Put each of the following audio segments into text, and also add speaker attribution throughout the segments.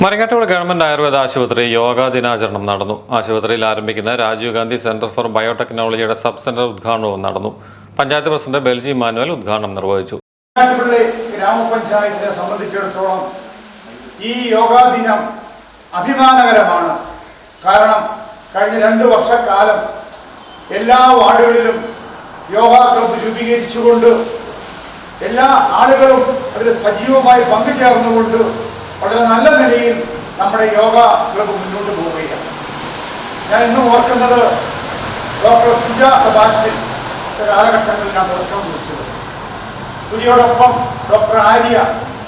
Speaker 1: മരങ്ങാട്ടുകുള government Ayurveda ആശുപത്രി യോഗാ ദിനാചരണം നടന്നു. ആശുപത്രിയിൽ ആരംഭിക്കുന്ന രാജീവ് ഗാന്ധി സെന്റർ ഫോർ ബയോടെക്നോളജിയുടെ സബ് സെന്റർ ഉദ്ഘാടനവും നടന്നു. പഞ്ചായത്ത് പ്രസിഡന്റ് ബെൽജി മാനുവൽ ഉദ്ഘാടനം നിർവഹിച്ചു.
Speaker 2: ഗ്രാമപഞ്ചായത്തിനെ സംബന്ധിച്ചിടത്തോളം ഈ യോഗാ ദിനം അഭിമാനകരമാണ്. കാരണം കഴിഞ്ഞ രണ്ട് വർഷക്കാലം എല്ലാ വാർഡുകളിലും യോഗാ ക്ലബ്ബ് രൂപീകരിച്ചുകൊണ്ട് എല്ലാ ആളുകളും അതിൽ സജീവമായി പങ്കുചേർന്നുകൊണ്ട് വളരെ നല്ല നിലയിൽ നമ്മുടെ യോഗ ക്ലബ് മുന്നോട്ട് പോവുകയാണ്. ഞാൻ ഇന്ന് ഓർക്കുന്നത് ഡോക്ടർ സുജ സെബാസ്റ്റ്യൻ ഞാൻ ഓർക്കാൻ കുറിച്ചത് സുജയോടൊപ്പം ഡോക്ടർ ആര്യ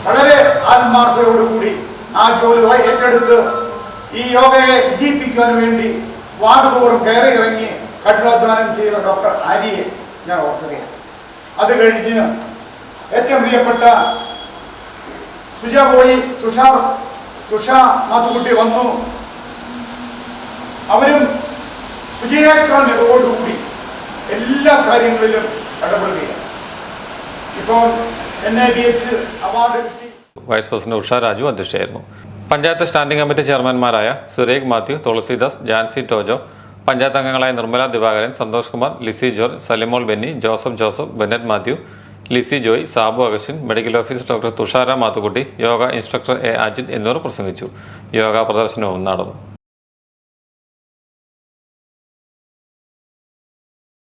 Speaker 2: വളരെ ആത്മാർത്ഥതയോടുകൂടി ആ ജോലി ഏറ്റെടുത്ത് ഈ യോഗയെ വിജയിപ്പിക്കാൻ വേണ്ടി വാർഡ് കയറി ഇറങ്ങി കഠിനാധ്വാനം ചെയ്ത ഡോക്ടർ ആര്യയെ ഞാൻ ഓർക്കുകയാണ്. അത് കഴിഞ്ഞ് ഏറ്റവും പ്രിയപ്പെട്ട സുജ പോയി തുഷാർ തുഷ മാത്തുക്കുട്ടി വന്നു. അവരും സുജയേക്കാൾ മികവോടുകൂടി എല്ലാ കാര്യങ്ങളിലും ഇടപെടുകയാണ്. ഇപ്പോൾ N I B H award കിട്ടി.
Speaker 1: വൈസ് പ്രസിഡന്റ് ഉഷ രാജു അധ്യക്ഷയായിരുന്നു. പഞ്ചായത്ത് സ്റ്റാൻഡിംഗ് കമ്മിറ്റി ചെയർമാൻമാരായ സുരേഖ് മാത്യു തുളസിദാസ് ജാൻസി ടോജോ പഞ്ചായത്ത് അംഗങ്ങളായ Nirmala Divakaran Santhosh Kumar Lissy George Salimol Benny Joseph Joseph Bennett Mathew Lissy Joy Sabu Augustin medical officer doctor Thushara Mathukutty yoga instructor A Ajith എന്നിവർ പ്രസംഗിച്ചു. യോഗ പ്രദർശനവും നടന്നു.